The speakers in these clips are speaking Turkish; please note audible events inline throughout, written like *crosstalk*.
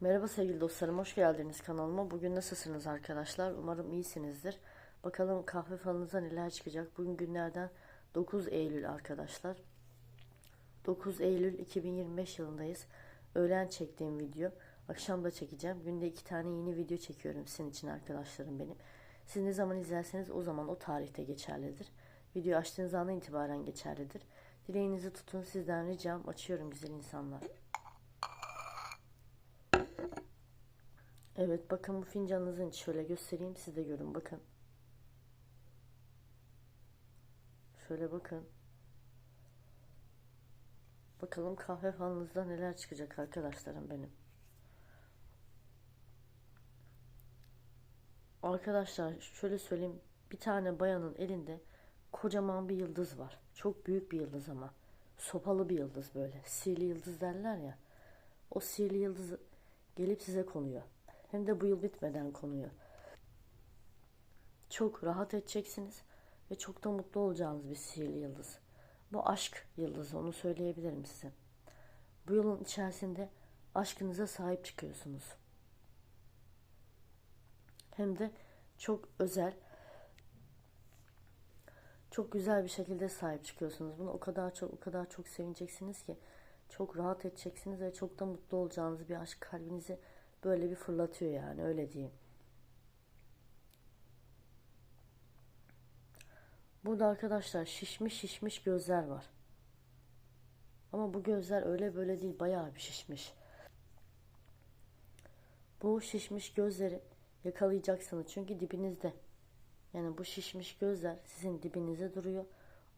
Merhaba sevgili dostlarım, hoş geldiniz kanalıma. Bugün nasılsınız arkadaşlar? Umarım iyisinizdir. Bakalım kahve falınıza neler çıkacak. Bugün günlerden 9 Eylül arkadaşlar. 9 Eylül 2025 yılındayız. Öğlen çektiğim video. Akşam da çekeceğim. Günde iki tane yeni video çekiyorum sizin için arkadaşlarım benim. Siz ne zaman izlerseniz o zaman o tarihte geçerlidir. Video açtığınız andan itibaren geçerlidir. Dileğinizi tutun sizden ricam. Açıyorum güzel insanlar. Evet bakın bu fincanınızın şöyle göstereyim siz de görün bakın. Şöyle bakın. Bakalım kahve falınızda neler çıkacak arkadaşlarım benim. Arkadaşlar şöyle söyleyeyim. Bir tane bayanın elinde kocaman bir yıldız var. Çok büyük bir yıldız ama. Sopalı bir yıldız böyle. Sihirli yıldız derler ya. O sihirli yıldız gelip size konuyor. Hem de bu yıl bitmeden konuyor. Çok rahat edeceksiniz ve çok da mutlu olacağınız bir sihirli yıldız. Bu aşk yıldızı onu söyleyebilirim size. Bu yılın içerisinde aşkınıza sahip çıkıyorsunuz. Hem de çok özel, çok güzel bir şekilde sahip çıkıyorsunuz. Bunu o kadar çok o kadar çok sevineceksiniz ki çok rahat edeceksiniz ve çok da mutlu olacağınız bir aşk kalbinizi böyle bir fırlatıyor yani öyle diyeyim. Burada arkadaşlar şişmiş şişmiş gözler var. Ama bu gözler öyle böyle değil bayağı bir şişmiş. Bu şişmiş gözleri yakalayacaksınız çünkü dibinizde. Yani bu şişmiş gözler sizin dibinizde duruyor.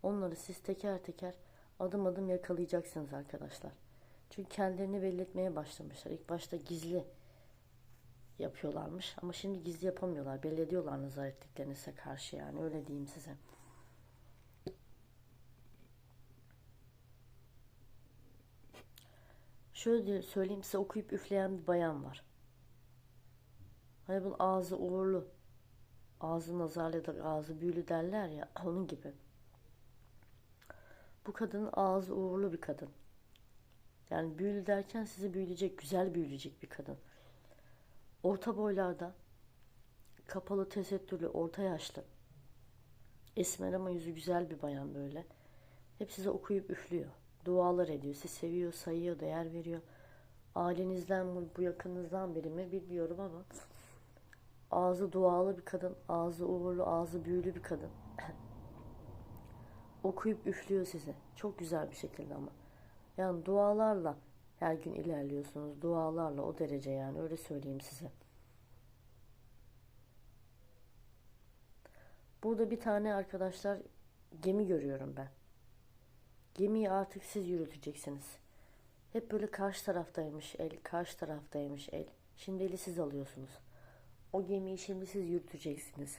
Onları siz teker teker adım adım yakalayacaksınız arkadaşlar. Çünkü kendilerini belli etmeye başlamışlar. İlk başta gizli yapıyorlarmış ama şimdi gizli yapamıyorlar. Belli ediyorlar nazar ettiklerinize karşı yani öyle diyeyim size. Şöyle söyleyeyim size okuyup üfleyen bir bayan var. Hani bunun ağzı uğurlu. Ağzı nazarlı da ağzı büyülü derler ya *laughs* onun gibi. Bu kadının ağzı uğurlu bir kadın. Yani büyülü derken sizi büyüleyecek, güzel büyüleyecek bir kadın. Orta boylarda, kapalı tesettürlü, orta yaşlı, esmer ama yüzü güzel bir bayan böyle. Hep size okuyup üflüyor. Dualar ediyor. Sizi seviyor, sayıyor, değer veriyor. Ailenizden mi, bu yakınınızdan biri mi bilmiyorum ama ağzı dualı bir kadın, ağzı uğurlu, ağzı büyülü bir kadın. *clears throat* okuyup üflüyor size. Çok güzel bir şekilde ama. Yani dualarla her gün ilerliyorsunuz. Dualarla o derece yani öyle söyleyeyim size. Burada bir tane arkadaşlar gemi görüyorum ben. Gemiyi artık siz yürüteceksiniz. Hep böyle karşı taraftaymış el, karşı taraftaymış el. Şimdi eli siz alıyorsunuz. O gemiyi şimdi siz yürüteceksiniz.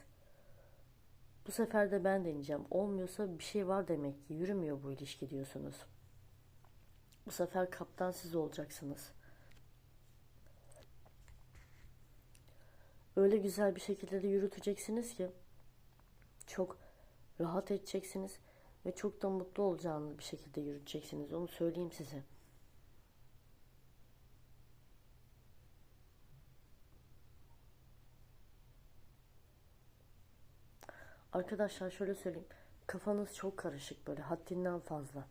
Bu sefer de ben deneyeceğim. Olmuyorsa bir şey var demek ki. Yürümüyor bu ilişki diyorsunuz. Bu sefer kaptan siz olacaksınız. Öyle güzel bir şekilde de yürüteceksiniz ki çok rahat edeceksiniz ve çok da mutlu olacağınız bir şekilde yürüteceksiniz. Onu söyleyeyim size. Arkadaşlar şöyle söyleyeyim. Kafanız çok karışık böyle haddinden fazla.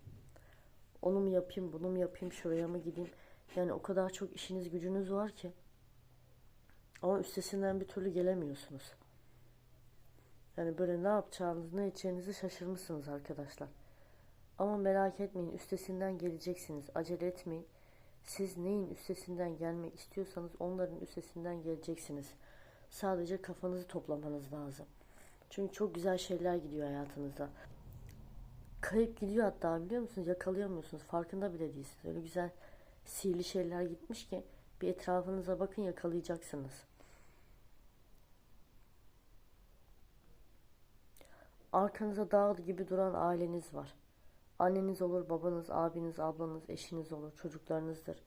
Onu mu yapayım, bunu mu yapayım, şuraya mı gideyim? Yani o kadar çok işiniz gücünüz var ki. Ama üstesinden bir türlü gelemiyorsunuz. Yani böyle ne yapacağınızı, ne edeceğinizi şaşırmışsınız arkadaşlar. Ama merak etmeyin, üstesinden geleceksiniz. Acele etmeyin. Siz neyin üstesinden gelmek istiyorsanız onların üstesinden geleceksiniz. Sadece kafanızı toplamanız lazım. Çünkü çok güzel şeyler gidiyor hayatınızda. Kayıp gidiyor hatta biliyor musunuz? Yakalayamıyorsunuz. Farkında bile değilsiniz. Öyle güzel sihirli şeyler gitmiş ki bir etrafınıza bakın yakalayacaksınız. Arkanıza dağ gibi duran aileniz var. Anneniz olur, babanız, abiniz, ablanız, eşiniz olur, çocuklarınızdır.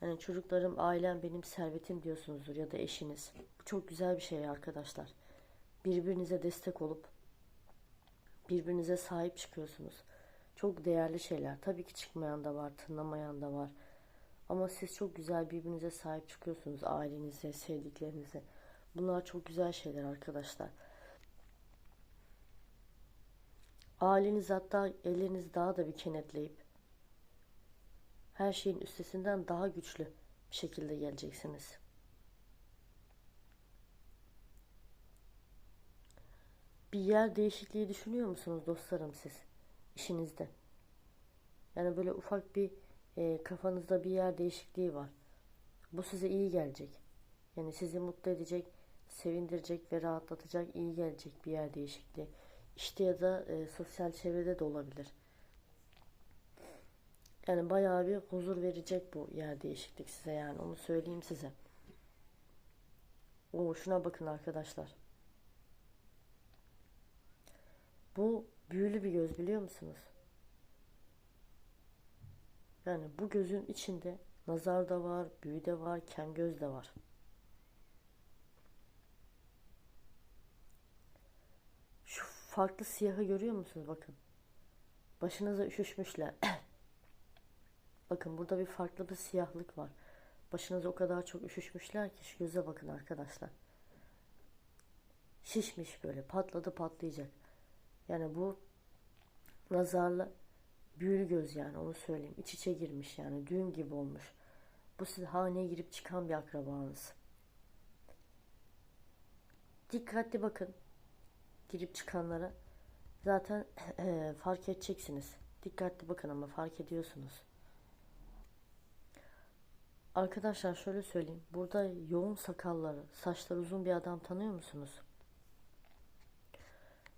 Yani çocuklarım, ailem benim servetim diyorsunuzdur ya da eşiniz. Bu çok güzel bir şey arkadaşlar. Birbirinize destek olup birbirinize sahip çıkıyorsunuz. Çok değerli şeyler. Tabii ki çıkmayan da var, tınlamayan da var. Ama siz çok güzel birbirinize sahip çıkıyorsunuz. Ailenize, sevdiklerinize. Bunlar çok güzel şeyler arkadaşlar. Aileniz hatta ellerinizi daha da bir kenetleyip her şeyin üstesinden daha güçlü bir şekilde geleceksiniz. Bir yer değişikliği düşünüyor musunuz dostlarım siz işinizde? Yani böyle ufak bir e, kafanızda bir yer değişikliği var. Bu size iyi gelecek. Yani sizi mutlu edecek, sevindirecek ve rahatlatacak, iyi gelecek bir yer değişikliği. İşte ya da e, sosyal çevrede de olabilir. Yani bayağı bir huzur verecek bu yer değişiklik size yani onu söyleyeyim size. Oo, şuna bakın arkadaşlar. Bu büyülü bir göz biliyor musunuz? Yani bu gözün içinde nazar da var, büyü de var, kem göz de var. Şu farklı siyahı görüyor musunuz? Bakın. Başınıza üşüşmüşler. *coughs* Bakın burada bir farklı bir siyahlık var. Başınıza o kadar çok üşüşmüşler ki şu göze bakın arkadaşlar. Şişmiş böyle patladı patlayacak. Yani bu nazarlı büyülü göz yani onu söyleyeyim. İç içe girmiş yani düğün gibi olmuş. Bu siz haneye girip çıkan bir akrabanız. Dikkatli bakın girip çıkanlara. Zaten *clears throat* e, fark edeceksiniz. Dikkatli bakın ama fark ediyorsunuz. Arkadaşlar şöyle söyleyeyim. Burada yoğun sakalları, saçları uzun bir adam tanıyor musunuz?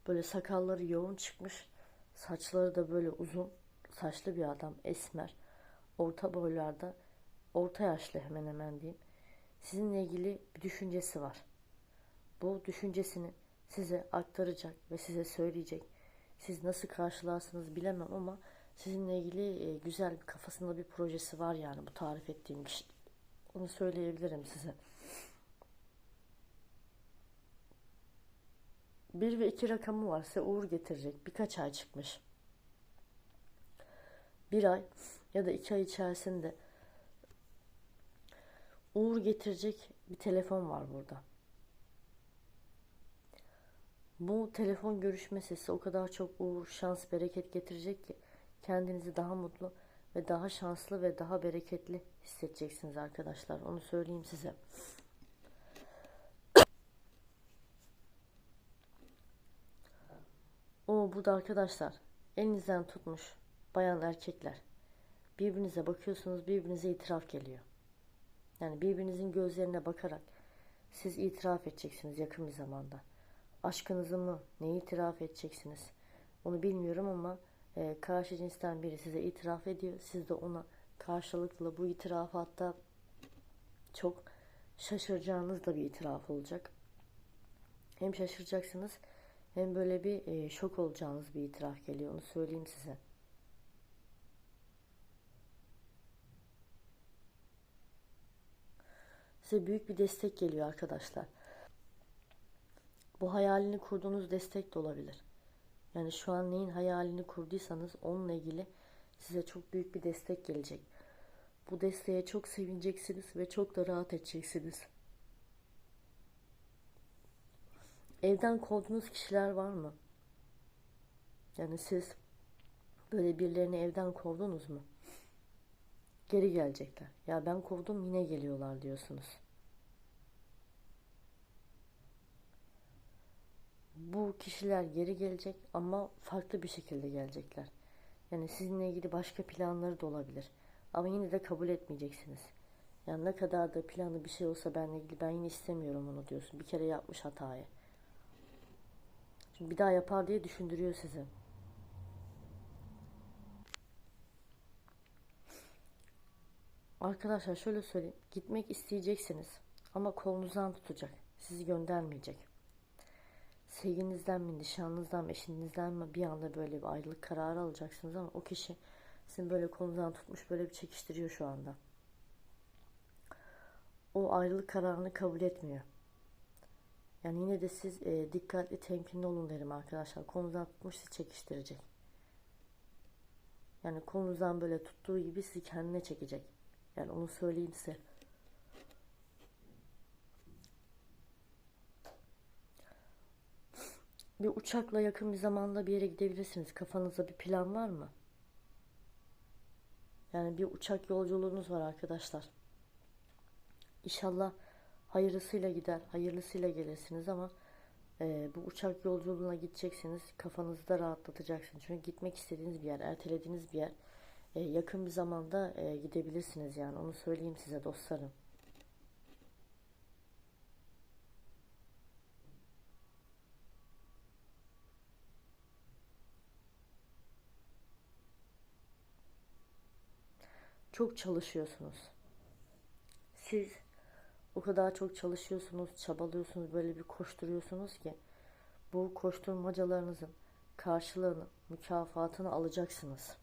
Böyle sakalları yoğun çıkmış. Saçları da böyle uzun. Saçlı bir adam. Esmer. Orta boylarda. Orta yaşlı hemen hemen diyeyim. Sizinle ilgili bir düşüncesi var. Bu düşüncesini size aktaracak ve size söyleyecek. Siz nasıl karşılarsınız bilemem ama sizinle ilgili e, güzel bir kafasında bir projesi var yani bu tarif ettiğim kişi. Onu söyleyebilirim size. Bir ve iki rakamı var size uğur getirecek. Birkaç ay çıkmış. Bir ay ya da iki ay içerisinde uğur getirecek bir telefon var burada. Bu telefon görüşme sesi o kadar çok uğur, şans, bereket getirecek ki kendinizi daha mutlu ve daha şanslı ve daha bereketli hissedeceksiniz arkadaşlar. Onu söyleyeyim size. O burada arkadaşlar elinizden tutmuş bayan erkekler birbirinize bakıyorsunuz birbirinize itiraf geliyor. Yani birbirinizin gözlerine bakarak siz itiraf edeceksiniz yakın bir zamanda. Aşkınızı mı neyi itiraf edeceksiniz onu bilmiyorum ama e, karşı cinsten biri size itiraf ediyor. Siz de ona karşılıklı bu itirafı hatta çok şaşıracağınız da bir itiraf olacak. Hem şaşıracaksınız hem böyle bir e, şok olacağınız bir itiraf geliyor. Onu söyleyeyim size. Size büyük bir destek geliyor arkadaşlar. Bu hayalini kurduğunuz destek de olabilir. Yani şu an neyin hayalini kurduysanız onunla ilgili size çok büyük bir destek gelecek. Bu desteğe çok sevineceksiniz ve çok da rahat edeceksiniz. Evden kovduğunuz kişiler var mı? Yani siz böyle birilerini evden kovdunuz mu? Geri gelecekler. Ya ben kovdum yine geliyorlar diyorsunuz. Bu kişiler geri gelecek ama farklı bir şekilde gelecekler. Yani sizinle ilgili başka planları da olabilir. Ama yine de kabul etmeyeceksiniz. Yani ne kadar da planı bir şey olsa benle ilgili ben yine istemiyorum onu diyorsun. Bir kere yapmış hatayı. Şimdi bir daha yapar diye düşündürüyor sizi. Arkadaşlar şöyle söyleyeyim. Gitmek isteyeceksiniz ama kolunuzdan tutacak. Sizi göndermeyecek. Sevginizden mi, nişanlınızdan mı, eşinizden mi bir anda böyle bir ayrılık kararı alacaksınız ama o kişi sizin böyle kolunuzdan tutmuş böyle bir çekiştiriyor şu anda. O ayrılık kararını kabul etmiyor. Yani yine de siz e, dikkatli, temkinli olun derim arkadaşlar. Kolunuzdan tutmuş sizi çekiştirecek. Yani kolunuzdan böyle tuttuğu gibi sizi kendine çekecek. Yani onu söyleyeyim size. *laughs* Bir uçakla yakın bir zamanda bir yere gidebilirsiniz. Kafanızda bir plan var mı? Yani bir uçak yolculuğunuz var arkadaşlar. İnşallah hayırlısıyla gider, hayırlısıyla gelirsiniz ama e, bu uçak yolculuğuna gideceksiniz. Kafanızı da rahatlatacaksınız. Çünkü gitmek istediğiniz bir yer, ertelediğiniz bir yer. E, yakın bir zamanda e, gidebilirsiniz yani. Onu söyleyeyim size dostlarım. Çok çalışıyorsunuz. Siz o kadar çok çalışıyorsunuz, çabalıyorsunuz, böyle bir koşturuyorsunuz ki bu koşturmacalarınızın karşılığını, mükafatını alacaksınız.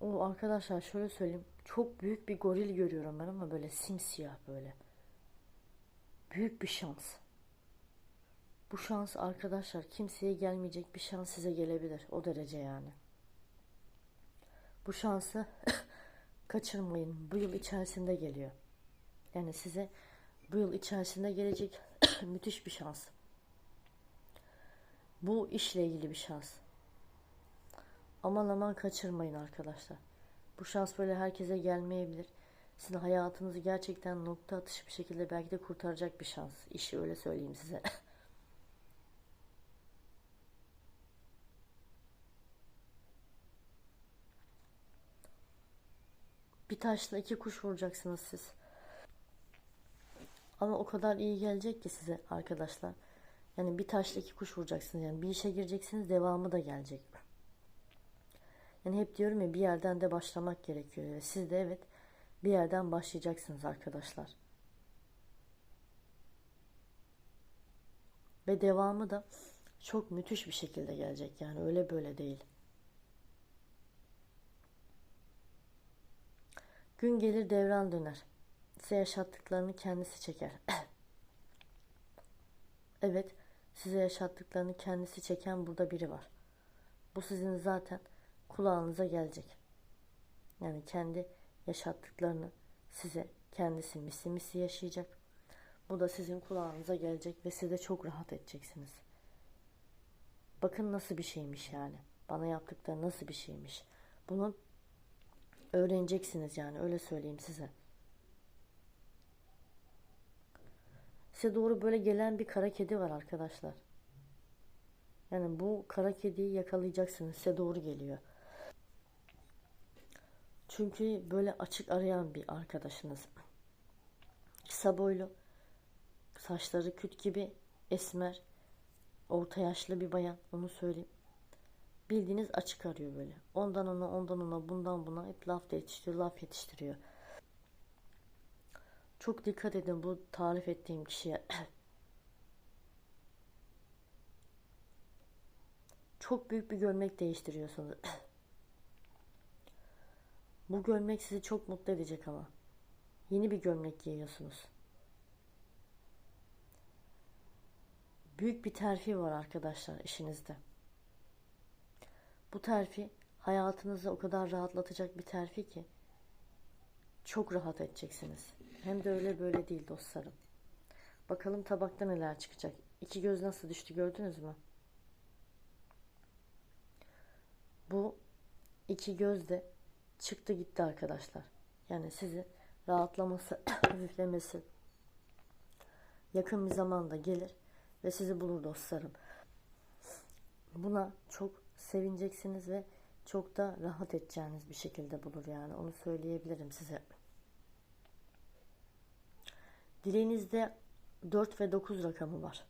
O arkadaşlar şöyle söyleyeyim. Çok büyük bir goril görüyorum ben ama böyle simsiyah böyle. Büyük bir şans. Bu şans arkadaşlar kimseye gelmeyecek bir şans size gelebilir. O derece yani. Bu şansı *laughs* kaçırmayın. Bu yıl içerisinde geliyor. Yani size bu yıl içerisinde gelecek *coughs* müthiş bir şans. Bu işle ilgili bir şans. Aman aman kaçırmayın arkadaşlar. Bu şans böyle herkese gelmeyebilir. Sizin hayatınızı gerçekten nokta atışı bir şekilde belki de kurtaracak bir şans. İşi öyle söyleyeyim size. *laughs* bir taşla iki kuş vuracaksınız siz. Ama o kadar iyi gelecek ki size arkadaşlar. Yani bir taşla iki kuş vuracaksınız. Yani bir işe gireceksiniz devamı da gelecek. Yani hep diyorum ya bir yerden de başlamak gerekiyor. Siz de evet bir yerden başlayacaksınız arkadaşlar. Ve devamı da çok müthiş bir şekilde gelecek. Yani öyle böyle değil. Gün gelir devran döner. Size yaşattıklarını kendisi çeker. *coughs* evet, size yaşattıklarını kendisi çeken burada biri var. Bu sizin zaten kulağınıza gelecek. Yani kendi yaşattıklarını size kendisi misi misi yaşayacak. Bu da sizin kulağınıza gelecek ve siz de çok rahat edeceksiniz. Bakın nasıl bir şeymiş yani. Bana yaptıkları nasıl bir şeymiş. Bunu öğreneceksiniz yani öyle söyleyeyim size. Size doğru böyle gelen bir kara kedi var arkadaşlar. Yani bu kara kediyi yakalayacaksınız. Size doğru geliyor. Çünkü böyle açık arayan bir arkadaşınız. Kısa boylu, saçları küt gibi esmer, orta yaşlı bir bayan. Onu söyleyeyim. Bildiğiniz açık arıyor böyle. Ondan ona, ondan ona, bundan buna hep laf yetiştiriyor, laf yetiştiriyor. Çok dikkat edin bu tarif ettiğim kişiye. *coughs* Çok büyük bir gömlek değiştiriyorsunuz. *coughs* Bu gömlek sizi çok mutlu edecek ama. Yeni bir gömlek giyiyorsunuz. Büyük bir terfi var arkadaşlar işinizde. Bu terfi hayatınızı o kadar rahatlatacak bir terfi ki çok rahat edeceksiniz. Hem de öyle böyle değil dostlarım. Bakalım tabakta neler çıkacak. İki göz nasıl düştü gördünüz mü? Bu iki göz de çıktı gitti arkadaşlar. Yani sizi rahatlaması, *coughs* hafiflemesi yakın bir zamanda gelir ve sizi bulur dostlarım. Buna çok sevineceksiniz ve çok da rahat edeceğiniz bir şekilde bulur yani onu söyleyebilirim size. Dileğinizde 4 ve 9 rakamı var.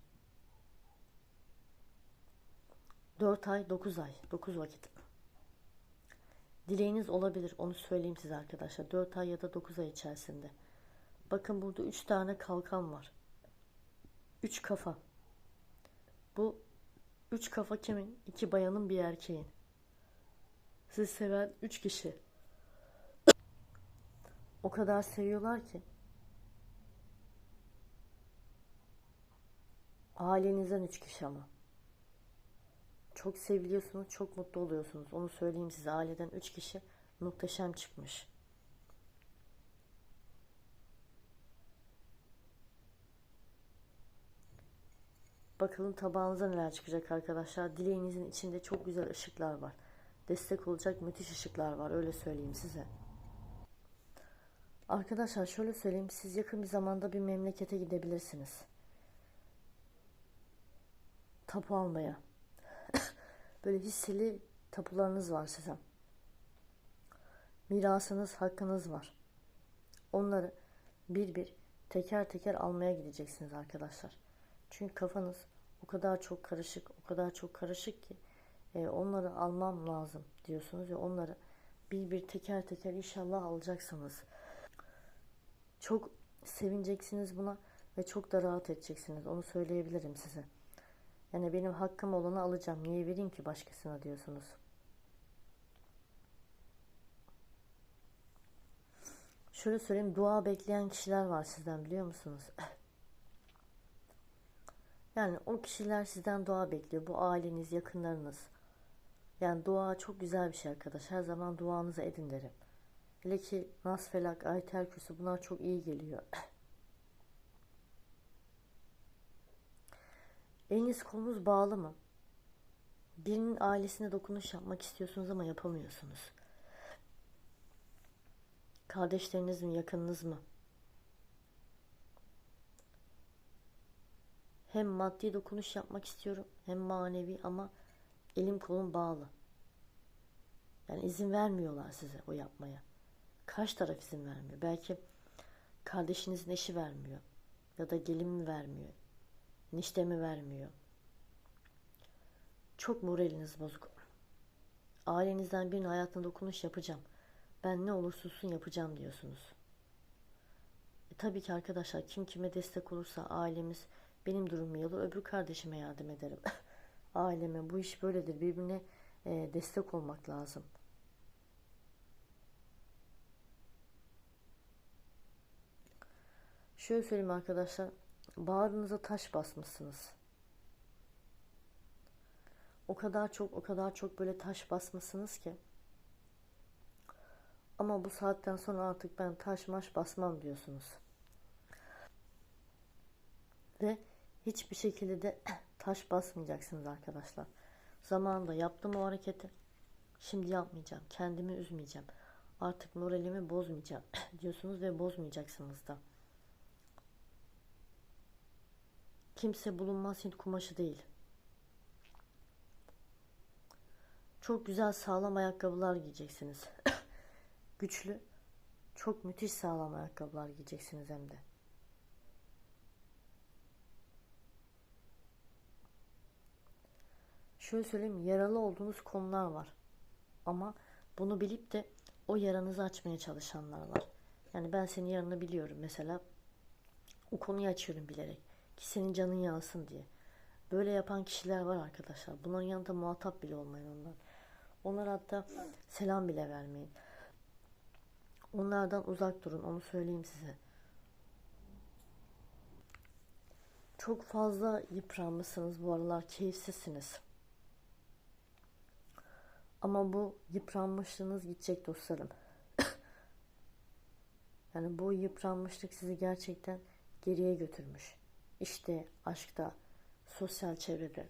4 ay, 9 ay, 9 vakit. Dileğiniz olabilir. Onu söyleyeyim size arkadaşlar. 4 ay ya da 9 ay içerisinde. Bakın burada 3 tane kalkan var. 3 kafa. Bu 3 kafa kimin? 2 bayanın bir erkeğin. Sizi seven 3 kişi. O kadar seviyorlar ki. Ailenizden 3 kişi ama. Çok seviliyorsunuz, çok mutlu oluyorsunuz. Onu söyleyeyim size. Aileden 3 kişi Muhteşem çıkmış. Bakalım tabağınıza neler çıkacak arkadaşlar. Dileğinizin içinde çok güzel ışıklar var. Destek olacak müthiş ışıklar var öyle söyleyeyim size. Arkadaşlar şöyle söyleyeyim siz yakın bir zamanda bir memlekete gidebilirsiniz. Tapu almaya. *coughs* Böyle hisseli tapularınız var size. Mirasınız, hakkınız var. Onları bir bir teker teker almaya gideceksiniz arkadaşlar. Çünkü kafanız o kadar çok karışık, o kadar çok karışık ki e, onları almam lazım diyorsunuz ve onları bir bir teker teker inşallah alacaksınız. Çok sevineceksiniz buna ve çok da rahat edeceksiniz. Onu söyleyebilirim size. Yani benim hakkım olanı alacağım. Niye vereyim ki başkasına diyorsunuz. Şöyle söyleyeyim dua bekleyen kişiler var sizden biliyor musunuz? *laughs* Yani o kişiler sizden dua bekliyor. Bu aileniz, yakınlarınız. Yani dua çok güzel bir şey arkadaş. Her zaman duanızı edin derim. Hele ki Nas Felak, Ayet Kürsü bunlar çok iyi geliyor. *coughs* Eliniz kolunuz bağlı mı? Birinin ailesine dokunuş yapmak istiyorsunuz ama yapamıyorsunuz. Kardeşleriniz mi, yakınınız mı? Hem maddi dokunuş yapmak istiyorum hem manevi ama elim kolum bağlı. Yani izin vermiyorlar size o yapmaya. Karşı taraf izin vermiyor. Belki kardeşinizin eşi vermiyor. Ya da gelin mi vermiyor. Enişte mi vermiyor. Çok moraliniz bozuk. Ailenizden birinin hayatına dokunuş yapacağım. Ben ne olursa olsun yapacağım diyorsunuz. E, tabii ki arkadaşlar kim kime destek olursa ailemiz benim durumumu iyi olur. Öbür kardeşime yardım ederim. *laughs* Aileme bu iş böyledir. Birbirine e, destek olmak lazım. Şöyle söyleyeyim arkadaşlar. Bağrınıza taş basmışsınız. O kadar çok o kadar çok böyle taş basmışsınız ki. Ama bu saatten sonra artık ben taş maş basmam diyorsunuz. Ve hiçbir şekilde de *clears throat* taş basmayacaksınız arkadaşlar. Zamanında yaptım o hareketi. Şimdi yapmayacağım. Kendimi üzmeyeceğim. Artık moralimi bozmayacağım *clears throat* diyorsunuz ve bozmayacaksınız da. Kimse bulunmaz Hint kumaşı değil. Çok güzel sağlam ayakkabılar giyeceksiniz. *clears throat* Güçlü, çok müthiş sağlam ayakkabılar giyeceksiniz hem de. Şöyle söyleyeyim, yaralı olduğunuz konular var. Ama bunu bilip de o yaranızı açmaya çalışanlar var. Yani ben senin yaranı biliyorum mesela. O konuyu açıyorum bilerek. Ki senin canın yansın diye. Böyle yapan kişiler var arkadaşlar. Bunların yanında muhatap bile olmayın onlar. Onlar hatta selam bile vermeyin. Onlardan uzak durun. Onu söyleyeyim size. Çok fazla yıpranmışsınız bu aralar. Keyifsizsiniz. Ama bu yıpranmışlığınız gidecek dostlarım. *laughs* yani bu yıpranmışlık sizi gerçekten geriye götürmüş. İşte aşkta, sosyal çevrede.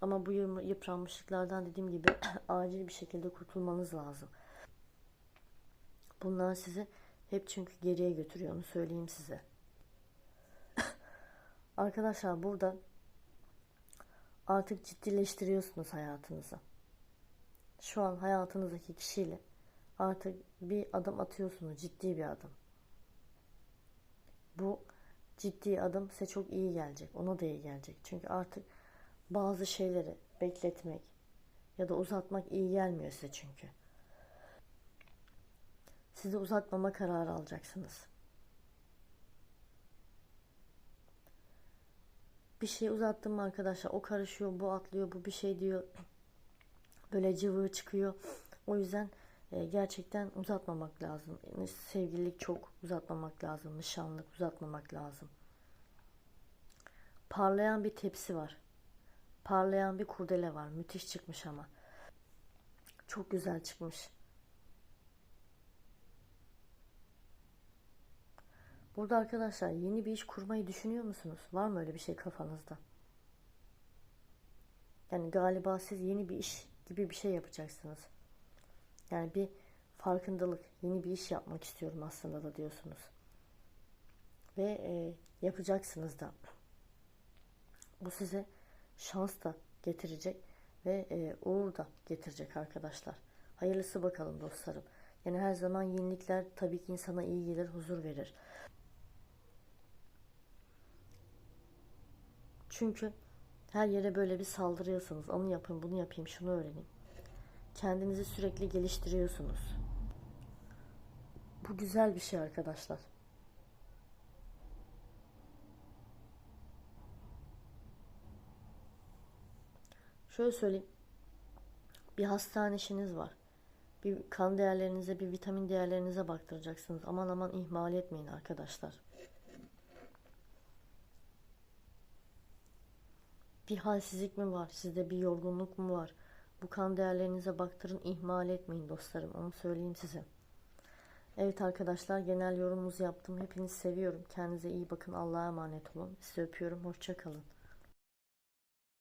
Ama bu yıpranmışlıklardan dediğim gibi *clears throat* acil bir şekilde kurtulmanız lazım. Bunlar sizi hep çünkü geriye götürüyor onu söyleyeyim size. *laughs* Arkadaşlar burada artık ciddileştiriyorsunuz hayatınızı. Şu an hayatınızdaki kişiyle artık bir adım atıyorsunuz, ciddi bir adım. Bu ciddi adım size çok iyi gelecek. Ona da iyi gelecek. Çünkü artık bazı şeyleri bekletmek ya da uzatmak iyi gelmiyor size çünkü. Sizi uzatmama kararı alacaksınız. Bir şey uzattım mı arkadaşlar o karışıyor, bu atlıyor, bu bir şey diyor böyle cıvır çıkıyor. O yüzden e, gerçekten uzatmamak lazım. Sevgililik çok uzatmamak lazım. Nişanlık uzatmamak lazım. Parlayan bir tepsi var. Parlayan bir kurdele var. Müthiş çıkmış ama. Çok güzel çıkmış. Burada arkadaşlar yeni bir iş kurmayı düşünüyor musunuz? Var mı öyle bir şey kafanızda? Yani galiba siz yeni bir iş gibi bir şey yapacaksınız. Yani bir farkındalık, yeni bir iş yapmak istiyorum aslında da diyorsunuz. Ve e, yapacaksınız da. Bu size şans da getirecek ve e, uğur da getirecek arkadaşlar. Hayırlısı bakalım dostlarım. Yani her zaman yenilikler tabii ki insana iyi gelir, huzur verir. Çünkü her yere böyle bir saldırıyorsunuz. Onu yapın, bunu yapayım, şunu öğrenin. Kendinizi sürekli geliştiriyorsunuz. Bu güzel bir şey arkadaşlar. Şöyle söyleyeyim. Bir hastane işiniz var. Bir kan değerlerinize, bir vitamin değerlerinize baktıracaksınız. Aman aman ihmal etmeyin arkadaşlar. Bir halsizlik mi var? Sizde bir yorgunluk mu var? Bu kan değerlerinize baktırın, ihmal etmeyin dostlarım. Onu söyleyeyim size. Evet arkadaşlar genel yorumumuzu yaptım. Hepinizi seviyorum. Kendinize iyi bakın. Allah'a emanet olun. Sizi öpüyorum. Hoşça kalın.